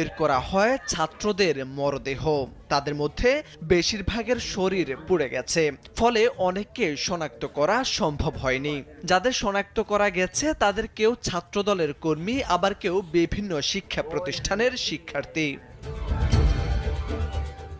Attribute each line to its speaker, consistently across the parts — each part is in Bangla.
Speaker 1: বের করা হয় ছাত্রদের মরদেহ তাদের মধ্যে বেশিরভাগের শরীর পুড়ে গেছে ফলে অনেককে শনাক্ত করা সম্ভব হয়নি যাদের শনাক্ত করা গেছে তাদের কেউ ছাত্রদলের কর্মী আবার কেউ বিভিন্ন শিক্ষা প্রতিষ্ঠানের শিক্ষার্থী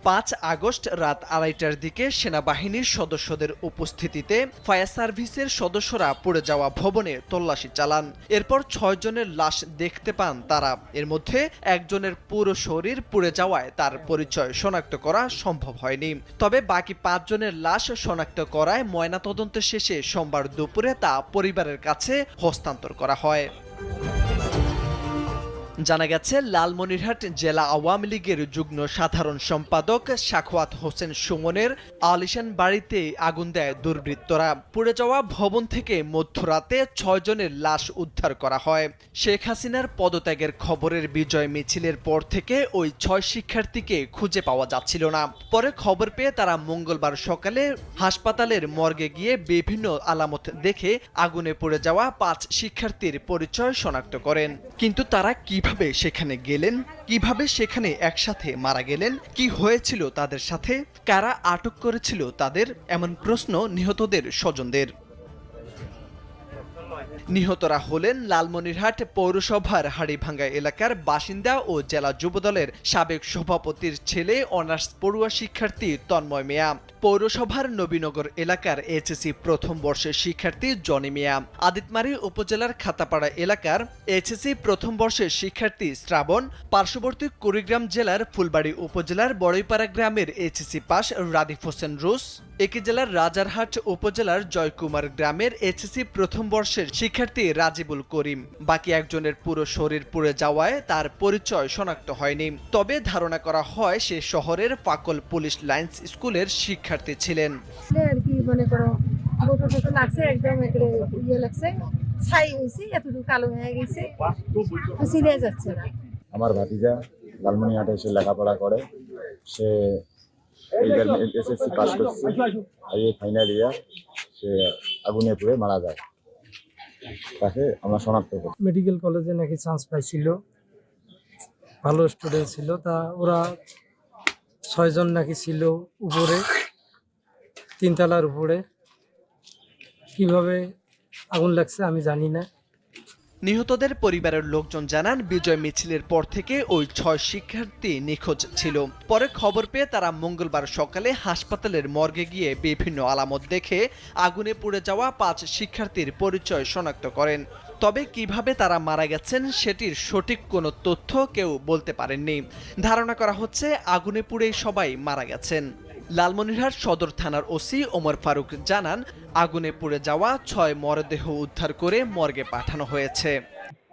Speaker 1: পাঁচ আগস্ট রাত আড়াইটার দিকে সেনাবাহিনীর সদস্যদের উপস্থিতিতে ফায়ার সার্ভিসের সদস্যরা পড়ে যাওয়া ভবনে তল্লাশি চালান এরপর ছয়জনের লাশ দেখতে পান তারা এর মধ্যে একজনের পুরো শরীর পুড়ে যাওয়ায় তার পরিচয় শনাক্ত করা সম্ভব হয়নি তবে বাকি পাঁচজনের লাশ শনাক্ত করায় ময়নাতদন্ত শেষে সোমবার দুপুরে তা পরিবারের কাছে হস্তান্তর করা হয় জানা গেছে লালমনিরহাট জেলা আওয়ামী লীগের যুগ্ম সাধারণ সম্পাদক শাখওয়াত হোসেন সুমনের আলিশান বাড়িতে আগুন দেয় দুর্বৃত্তরা পুড়ে যাওয়া ভবন থেকে মধ্যরাতে ছয় জনের লাশ উদ্ধার করা হয় শেখ হাসিনার পদত্যাগের খবরের বিজয় মিছিলের পর থেকে ওই ছয় শিক্ষার্থীকে খুঁজে পাওয়া যাচ্ছিল না পরে খবর পেয়ে তারা মঙ্গলবার সকালে হাসপাতালের মর্গে গিয়ে বিভিন্ন আলামত দেখে আগুনে পড়ে যাওয়া পাঁচ শিক্ষার্থীর পরিচয় শনাক্ত করেন কিন্তু তারা কিভাবে কিভাবে সেখানে গেলেন কিভাবে সেখানে একসাথে মারা গেলেন কি হয়েছিল তাদের সাথে কারা আটক করেছিল তাদের এমন প্রশ্ন নিহতদের স্বজনদের নিহতরা হলেন লালমনিরহাট পৌরসভার হাড়িভাঙ্গা এলাকার বাসিন্দা ও জেলা যুবদলের সাবেক সভাপতির ছেলে অনার্স পড়ুয়া শিক্ষার্থী তন্ময় মেয়া পৌরসভার নবীনগর এলাকার এইচএসি প্রথম বর্ষের শিক্ষার্থী জনি মিয়া আদিতমারি উপজেলার খাতাপাড়া এলাকার এইচএসি প্রথম বর্ষের শিক্ষার্থী শ্রাবণ পার্শ্ববর্তী কুড়িগ্রাম জেলার ফুলবাড়ি উপজেলার বড়ইপাড়া গ্রামের এইচএসি পাস রাদিফ হোসেন রুস একই জেলার রাজারহাট উপজেলার জয়কুমার গ্রামের এইচএসি প্রথম বর্ষের শিক্ষার্থী রাজিবুল করিম বাকি একজনের পুরো শরীর পুড়ে যাওয়ায় তার পরিচয় শনাক্ত হয়নি তবে ধারণা করা হয় সে শহরের পাকল পুলিশ লাইন্স স্কুলের শিক্ষা শিক্ষার্থী ছিলেন
Speaker 2: আর কি মনে করো লাগছে একদম ইয়ে লাগছে ছাই হয়েছে এতটুকু কালো হয়ে গেছে চিনে যাচ্ছে
Speaker 3: আমার ভাতিজা লালমনিহাটে এসে লেখাপড়া করে সে এইবার এসএসসি পাস করছে আর এই ফাইনাল ইয়ার সে আগুনে পুড়ে মারা যায় তাকে আমরা শনাক্ত করি
Speaker 4: মেডিকেল কলেজে নাকি চান্স পাইছিল ভালো স্টুডেন্ট ছিল তা ওরা ছয়জন নাকি ছিল উপরে তিনতলার উপরে কিভাবে আগুন লাগছে আমি জানি না
Speaker 1: নিহতদের পরিবারের লোকজন জানান বিজয় মিছিলের পর থেকে ওই ছয় শিক্ষার্থী নিখোঁজ ছিল পরে খবর পেয়ে তারা মঙ্গলবার সকালে হাসপাতালের মর্গে গিয়ে বিভিন্ন আলামত দেখে আগুনে পুড়ে যাওয়া পাঁচ শিক্ষার্থীর পরিচয় শনাক্ত করেন তবে কিভাবে তারা মারা গেছেন সেটির সঠিক কোনো তথ্য কেউ বলতে পারেননি ধারণা করা হচ্ছে আগুনে পুড়ে সবাই মারা গেছেন লালমনিরহাট সদর থানার ওসি ওমর ফারুক জানান আগুনে পুড়ে যাওয়া ছয় মরদেহ উদ্ধার করে মর্গে পাঠানো হয়েছে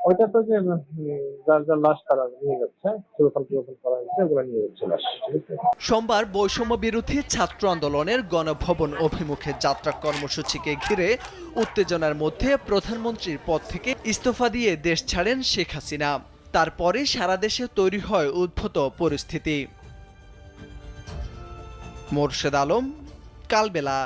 Speaker 5: ওইটা তো যে যার যার লাশ তারা নিয়ে যাচ্ছে করা হয়েছে ওগুলো নিয়ে যাচ্ছে লাশ
Speaker 1: সোমবার বৈষম্য বিরোধী ছাত্র আন্দোলনের গণভবন অভিমুখে যাত্রা কর্মসূচিকে ঘিরে উত্তেজনার মধ্যে প্রধানমন্ত্রীর পদ থেকে ইস্তফা দিয়ে দেশ ছাড়েন শেখ হাসিনা তারপরে সারা দেশে তৈরি হয় উদ্ভূত পরিস্থিতি মোরশেদ আলম কালবেলা